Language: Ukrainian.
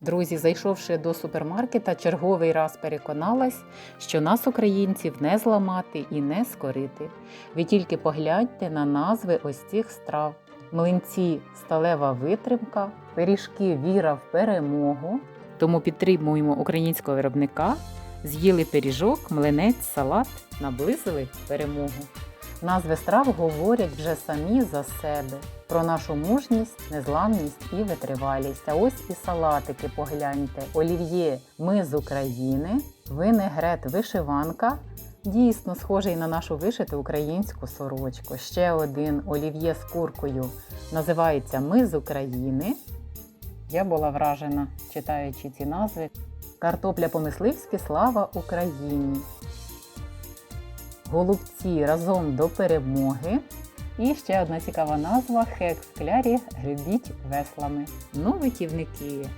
Друзі, зайшовши до супермаркета, черговий раз переконалась, що нас, українців, не зламати і не скорити. Ви тільки погляньте на назви ось цих страв: млинці сталева витримка, пиріжки віра в перемогу. Тому підтримуємо українського виробника, з'їли пиріжок, млинець, салат, наблизили перемогу. Назви страв говорять вже самі за себе про нашу мужність, незламність і витривалість. А ось і салатики погляньте. Олів'є ми з України, винегрет вишиванка. Дійсно схожий на нашу вишиту українську сорочку. Ще один олів'є з куркою називається Ми з України. Я була вражена, читаючи ці назви. Картопля по-мисливськи слава Україні. Голубці разом до перемоги. І ще одна цікава назва хекс клярі гребіть веслами. Ну, витівники,